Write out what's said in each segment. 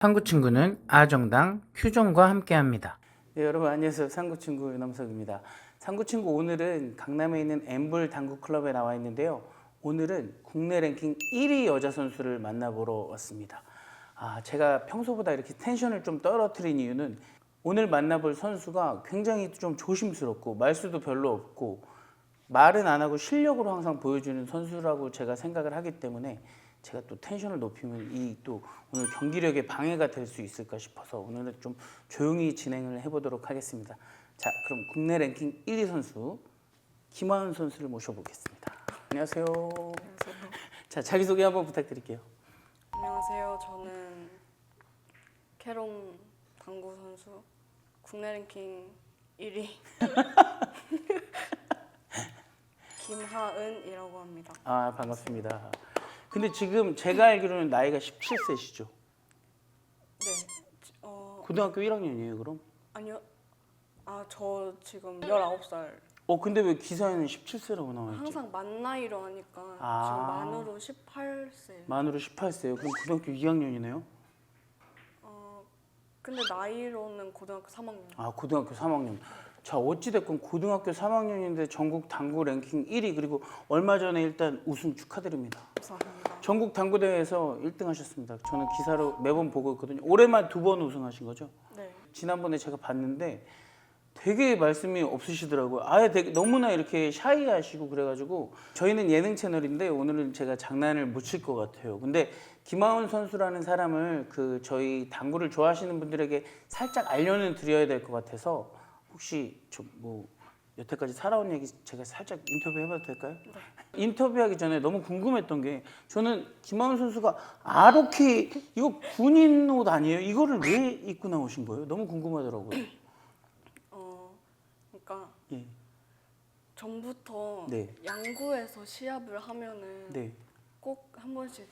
상구 친구는 아정당 큐존과 함께합니다. 네, 여러분 안녕하세요. 상구 친구 윤남석입니다. 상구 친구 오늘은 강남에 있는 엠블 당구 클럽에 나와 있는데요. 오늘은 국내 랭킹 1위 여자 선수를 만나보러 왔습니다. 아, 제가 평소보다 이렇게 텐션을 좀 떨어뜨린 이유는 오늘 만나볼 선수가 굉장히 좀 조심스럽고 말수도 별로 없고 말은 안 하고 실력으로 항상 보여주는 선수라고 제가 생각을 하기 때문에 제가 또 텐션을 높이면 이 또 오늘 경기력에 방해가 될 수 있을까 싶어서 오늘은 좀 조용히 진행을 해보도록 하겠습니다. 자, 그럼 국내 랭킹 1위 선수 김하은 선수를 모셔보겠습니다. 안녕하세요. 안녕하세요. 자, 자기소개 한번 부탁드릴게요. 안녕하세요. 저는 캐롬 당구 선수 국내 랭킹 1위 김하은이라고 합니다. 아, 반갑습니다. 근데 지금 제가 알기로는 나이가 17세시죠? 네. 어 고등학교 1학년이에요, 그럼? 아니요. 아 저 지금 19살. 어, 근데 왜 기사에는 17세라고 나와 있지? 항상 만 나이로 하니까 아. 지금 만으로 18세. 만으로 18세요. 그럼 고등학교 2학년이네요? 어 근데 나이로는 고등학교 3학년. 아 고등학교 3학년. 자 어찌됐건 고등학교 3학년인데 전국 당구 랭킹 1위 그리고 얼마 전에 일단 우승 축하드립니다. 감사합니다. 전국 당구 대회에서 1등 하셨습니다. 저는 기사로 매번 보고 있거든요. 올해만 두 번 우승하신 거죠? 네. 지난번에 제가 봤는데 되게 말씀이 없으시더라고요. 아예 되게 너무나 이렇게 샤이하시고 그래가지고 저희는 예능 채널인데 오늘은 제가 장난을 못 칠 것 같아요. 근데 김하운 선수라는 사람을 그 저희 당구를 좋아하시는 분들에게 살짝 알려는 드려야 될 것 같아서 혹시 좀뭐 여태까지 살아온 얘기 제가 살짝 인터뷰 해봐도 될까요? 인터뷰하기 전에 너무 궁금했던 게 저는 김하운 선수가 아로케 이거 군인 옷 아니에요? 이거를 왜 입고 나오신 거예요? 너무 궁금하더라고요. 어 그러니까 예. 전부터 네. 양구에서 시합을 하면은 네. 꼭 한 번씩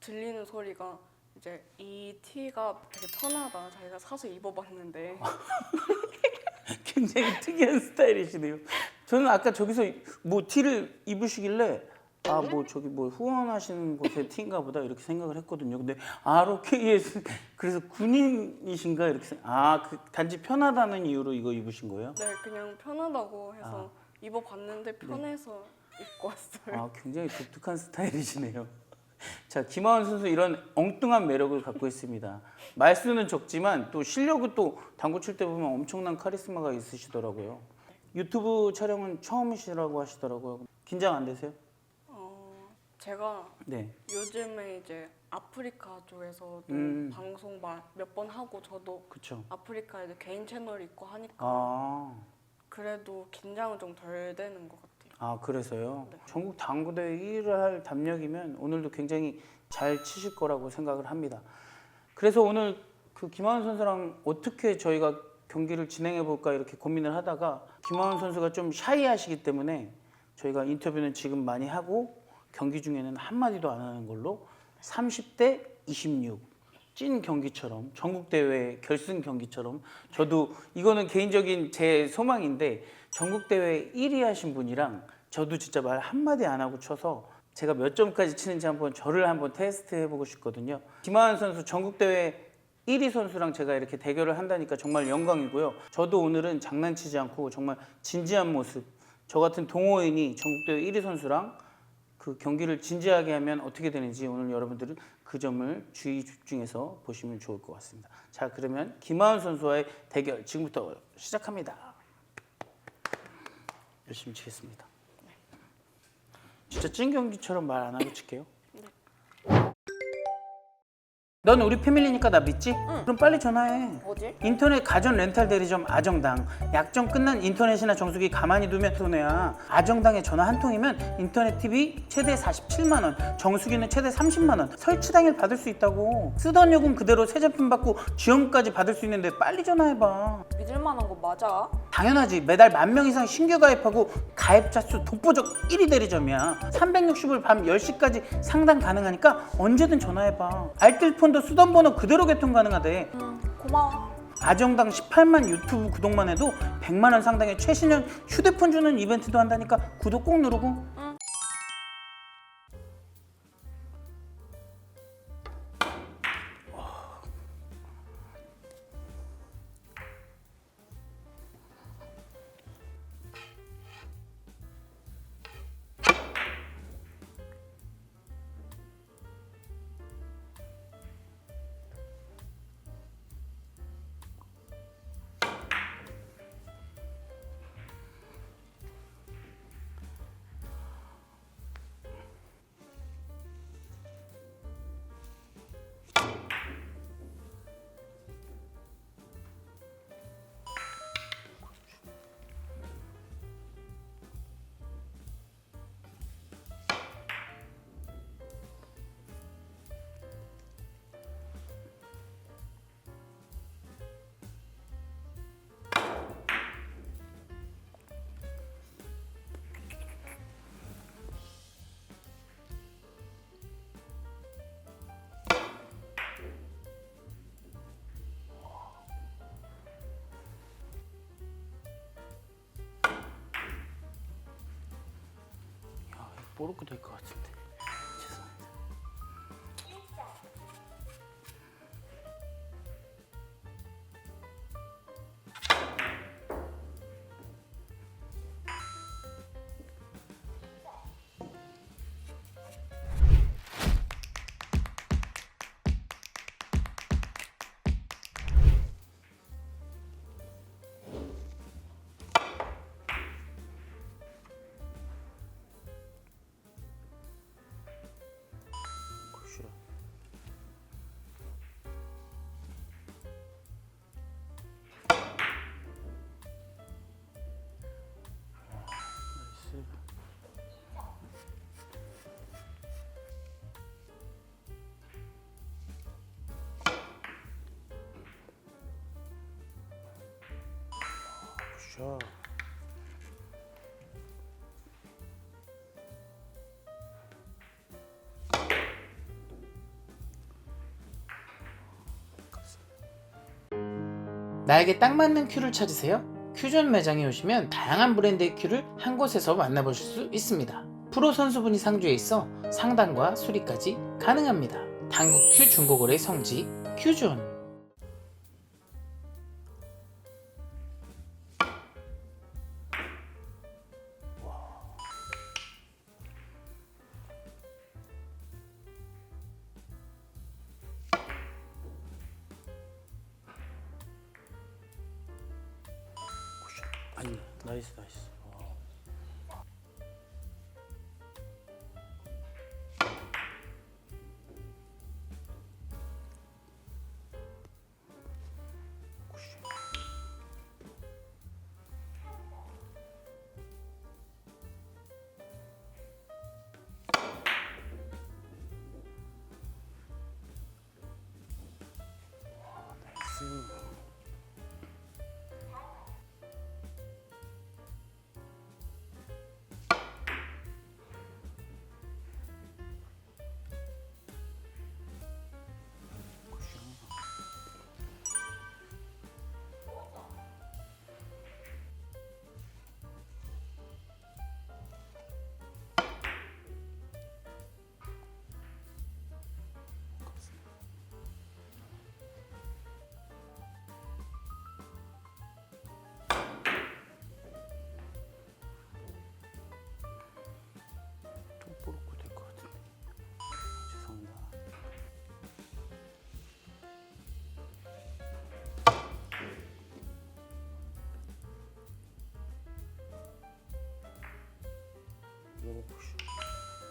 들리는 소리가 이제 이 티가 되게 편하다. 자기가 사서 입어봤는데 굉장히 특이한 스타일이시네요. 저는 아까 저기서 뭐 티를 입으시길래 아 뭐 저기 뭐 후원하시는 곳의 티인가 보다 이렇게 생각을 했거든요. 근데 ROK에서 그래서 군인이신가 이렇게 생각- 아, 그 단지 편하다는 이유로 이거 입으신 거예요? 네 그냥 편하다고 해서 입어봤는데 편해서 입고 왔어요. 아, 굉장히 독특한 스타일이시네요. 자, 김하원 선수 이런 엉뚱한 매력을 갖고 있습니다. 말수는 적지만 또 실력은 또 당구 칠 때 보면 엄청난 카리스마가 있으시더라고요. 유튜브 촬영은 처음이시라고 하시더라고요. 긴장 안 되세요? 어 제가 네. 요즘에 이제 아프리카 쪽에서도 음. 방송 몇 번 하고 저도 그쵸. 아프리카에 개인 채널 있고 하니까 아, 그래도 긴장은 좀 덜 되는 것 같아요. 아 그래서요. 네. 전국 당구대회 1위를 할 담력이면 오늘도 굉장히 잘 치실 거라고 생각을 합니다. 그래서 오늘 그 김하은 선수랑 어떻게 저희가 경기를 진행해 볼까 이렇게 고민을 하다가 김하은 선수가 좀 샤이하시기 때문에 저희가 인터뷰는 지금 많이 하고 경기 중에는 한 마디도 안 하는 걸로 30대 26찐 경기처럼 전국 대회 결승 경기처럼 저도 이거는 개인적인 제 소망인데 전국 대회 1위 하신 분이랑 저도 진짜 말 한마디 안 하고 쳐서 제가 몇 점까지 치는지 한번 저를 한번 테스트 해보고 싶거든요. 김하은 선수 전국 대회 1위 선수랑 제가 이렇게 대결을 한다니까 정말 영광이고요. 저도 오늘은 장난치지 않고 정말 진지한 모습. 저 같은 동호인이 전국대회 1위 선수랑 그 경기를 진지하게 하면 어떻게 되는지 오늘 여러분들은 그 점을 주의 집중해서 보시면 좋을 것 같습니다. 자, 그러면 김하은 선수와의 대결 지금부터 시작합니다. 열심히 치겠습니다. 진짜 찐 경기처럼 말 안 하고 칠게요. 넌 우리 패밀리니까 나 믿지? 그럼 빨리 전화해. 어디? 인터넷 가전 렌탈 대리점 아정당. 약정 끝난 인터넷이나 정수기 가만히 두면 손해야. 아정당에 전화 한 통이면 인터넷 TV 최대 47만 원 정수기는 최대 30만 원. 설치 당일 받을 수 있다고. 쓰던 요금 그대로 새 제품 받고 지원까지 받을 수 있는데 빨리 전화해봐. 믿을 만한 거 맞아? 당연하지. 매달 만 명 이상 신규 가입하고 가입자 수 독보적 1위 대리점이야. 360일 밤 10시까지 상담 가능하니까 언제든 전화해봐. 알뜰폰 도 쓰던 번호 그대로 개통 가능하대 응, 고마워. 아정당 18만 유튜브 구독만 해도 100만 원 상당의 최신형 휴대폰 주는 이벤트도 한다니까 구독 꼭 누르고. 뽀르고 될것 같은데. 굿샷. 나에게 딱 맞는 큐를 찾으세요? 큐존 매장에 오시면 다양한 브랜드의 큐를 한 곳에서 만나보실 수 있습니다. 프로 선수분이 상주해 있어 상담과 수리까지 가능합니다. 당국 큐 중고거래 성지 큐존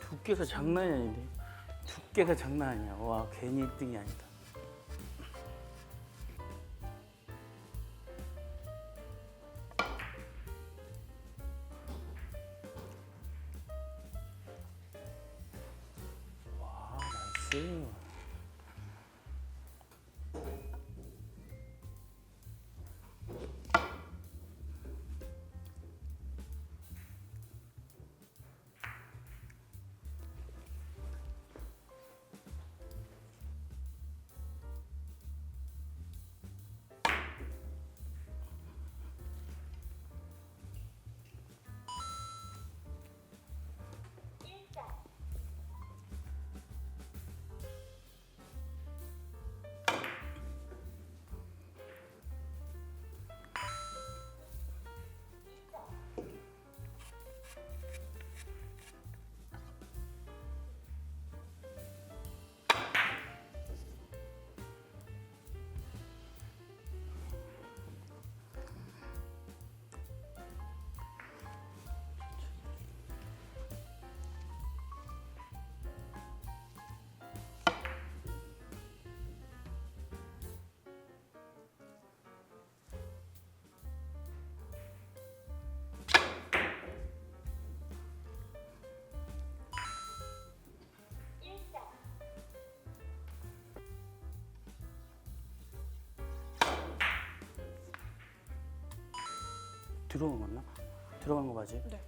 두께가 장난이 아닌데. 두께가 장난 아니야. 와, 괜히 1등이 아니다. 들어간 거나? 들어간 거 맞지? 네.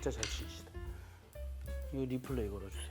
진짜 잘 치시다. 이거 리플레이 걸어주세요.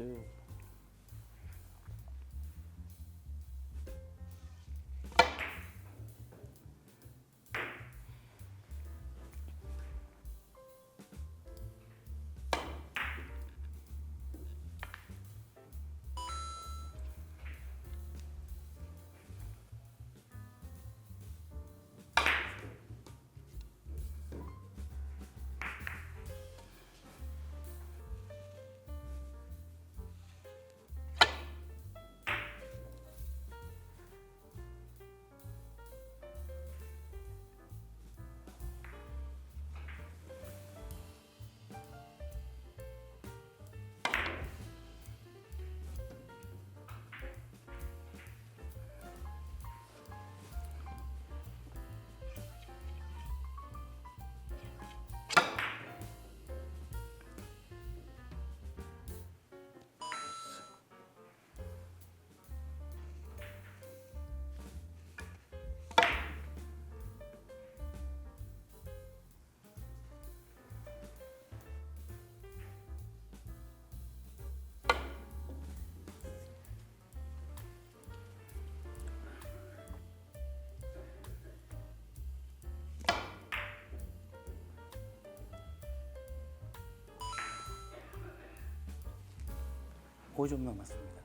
too. 5점 남았습니다.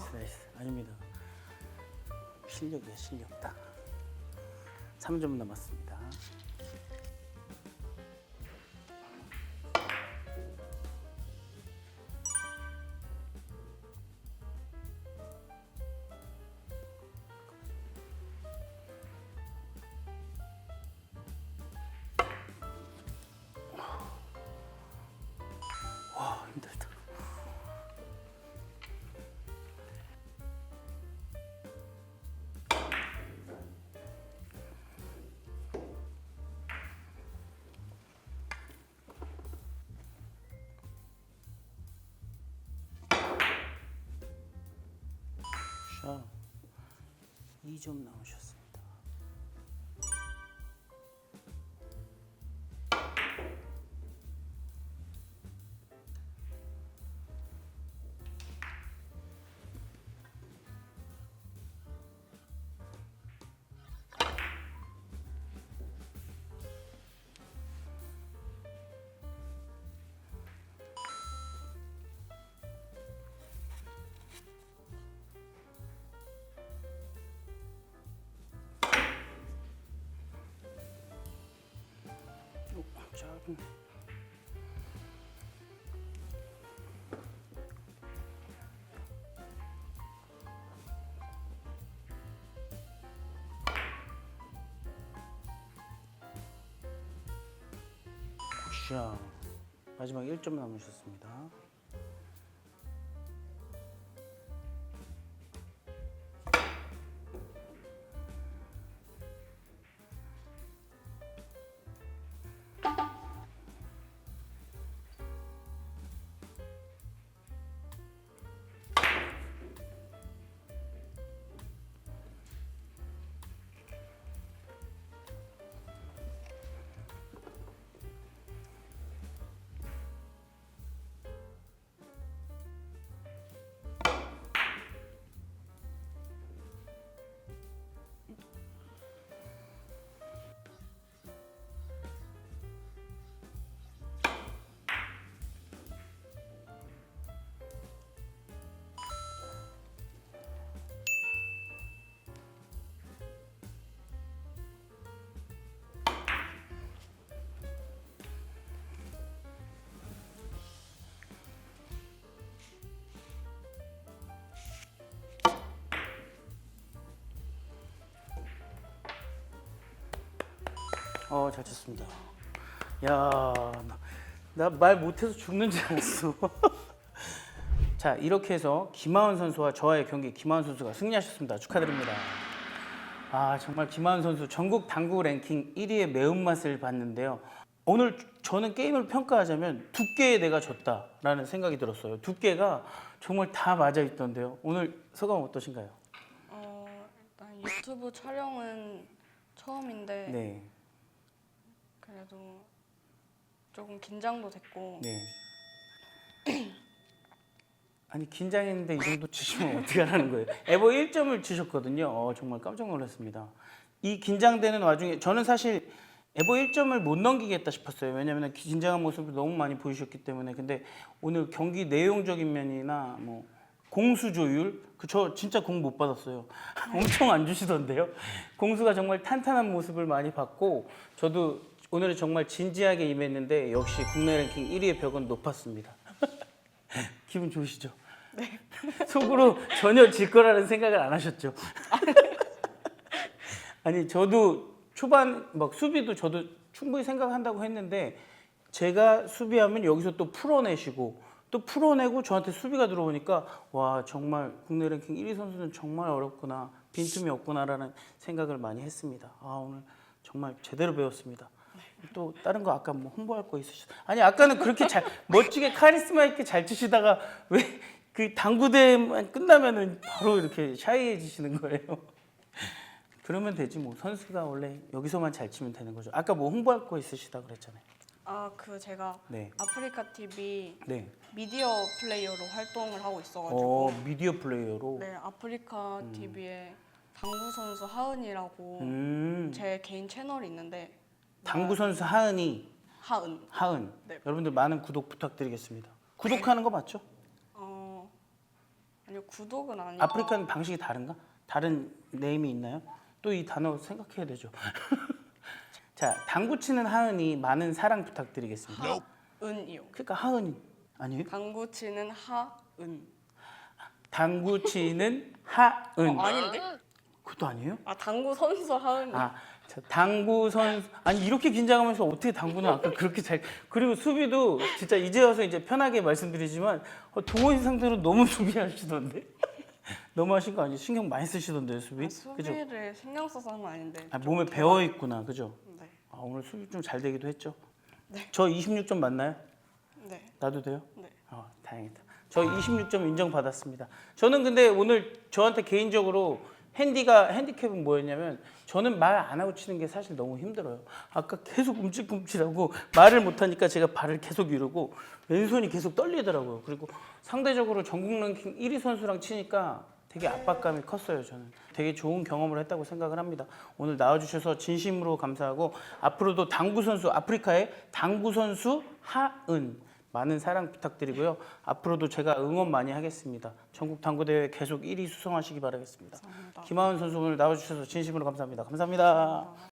나이스 나이스. 아닙니다. 실력이야 실력 딱. 3점 남았습니다. 2점 나오셨습니다. 굿샷. 마지막 1점 남으셨습니다. 어, 잘 쳤습니다. 야, 나 말 못해서 죽는 줄 알았어. 자, 이렇게 해서 김하은 선수와 저와의 경기 김하은 선수가 승리하셨습니다. 축하드립니다. 아, 정말 김하은 선수 전국 당구 랭킹 1위의 매운맛을 봤는데요. 오늘 저는 게임을 평가하자면 두께에 내가 졌다라는 생각이 들었어요. 두께가 정말 다 맞아 있던데요. 오늘 소감 어떠신가요? 어, 일단 유튜브 촬영은 처음인데 네. 그래도 조금 긴장도 됐고 네. 아니 긴장했는데 이 정도 치시면 어떻게 하라는 거예요? 에버 1점을 치셨거든요. 어, 정말 깜짝 놀랐습니다. 이 긴장되는 와중에 저는 사실 에버 1점을 못 넘기겠다 싶었어요. 왜냐하면 긴장한 모습을 너무 많이 보이셨기 때문에. 근데 오늘 경기 내용적인 면이나 뭐 공수 조율 그 저 진짜 공 못 받았어요. 엄청 안 주시던데요. 공수가 정말 탄탄한 모습을 많이 봤고 저도 오늘은 정말 진지하게 임했는데 역시 국내 랭킹 1위의 벽은 높았습니다. 기분 좋으시죠? 네. 속으로 전혀 질 거라는 생각을 안 하셨죠? 아니 저도 초반 막 수비도 저도 충분히 생각한다고 했는데 제가 수비하면 여기서 또 풀어내시고 또 풀어내고 저한테 수비가 들어오니까 와 정말 국내 랭킹 1위 선수는 정말 어렵구나 빈틈이 없구나라는 생각을 많이 했습니다. 아 오늘 정말 제대로 배웠습니다. 또 다른 거 아까 뭐 홍보할 거 있으시? 아니 아까는 그렇게 잘 멋지게 카리스마 있게 잘 치시다가 왜 그 당구대만 끝나면은 바로 이렇게 샤이해지시는 거예요? 그러면 되지 뭐 선수가 원래 여기서만 잘 치면 되는 거죠. 아까 뭐 홍보할 거 있으시다 그랬잖아요. 아 그 제가 네, 아프리카 TV 네. 미디어 플레이어로 활동을 하고 있어가지고 어 미디어 플레이어로. 네 아프리카 TV에 당구 선수 하은이라고 음. 제 개인 채널이 있는데 당구 선수 하은이 하은 하은. 네. 여러분들 많은 구독 부탁드리겠습니다. 구독하는 거 맞죠? 어 아니요 구독은 아니고 아프리카는 방식이 다른가? 다른 네임이 있나요? 또 이 단어 생각해야 되죠. 자, 당구 치는 하은이 많은 사랑 부탁드리겠습니다. 하은이요. 그러니까 하은이 아니에요? 당구 치는 하은. 당구 치는 하은. 어, 아닌데? 그것도 아니에요? 아 당구 선수 하은. 아, 자, 당구 선수 아니 이렇게 긴장하면서 어떻게 당구는 아까 그렇게 잘 그리고 수비도 진짜 이제 와서 이제 편하게 말씀드리지만 어, 동호인 상대로 너무 수비하시던데 너무 하신 거 아니에요? 신경 많이 쓰시던데요 수비? 아, 그죠? 수비를 신경 써서 한 건 아닌데. 아, 몸에 배어 있구나 그죠? 네. 아, 오늘 수비 좀 잘 되기도 했죠? 네. 저 26점 맞나요? 네. 나도 돼요? 네. 어, 다행이다. 저 26점 인정받았습니다. 저는 근데 오늘 저한테 개인적으로 핸디가 핸디캡은 뭐였냐면 저는 말 안 하고 치는 게 사실 너무 힘들어요. 아까 계속 움찔움찔하고 말을 못 하니까 제가 발을 계속 이러고 왼손이 계속 떨리더라고요. 그리고 상대적으로 전국 랭킹 1위 선수랑 치니까 되게 압박감이 컸어요. 저는 되게 좋은 경험을 했다고 생각을 합니다. 오늘 나와주셔서 진심으로 감사하고 앞으로도 당구 선수 아프리카의 당구 선수 하은 많은 사랑 부탁드리고요. 앞으로도 제가 응원 많이 하겠습니다. 전국 당구 대회 계속 1위 수성하시기 바라겠습니다. 김하은 선수 오늘 나와주셔서 진심으로 감사합니다. 감사합니다.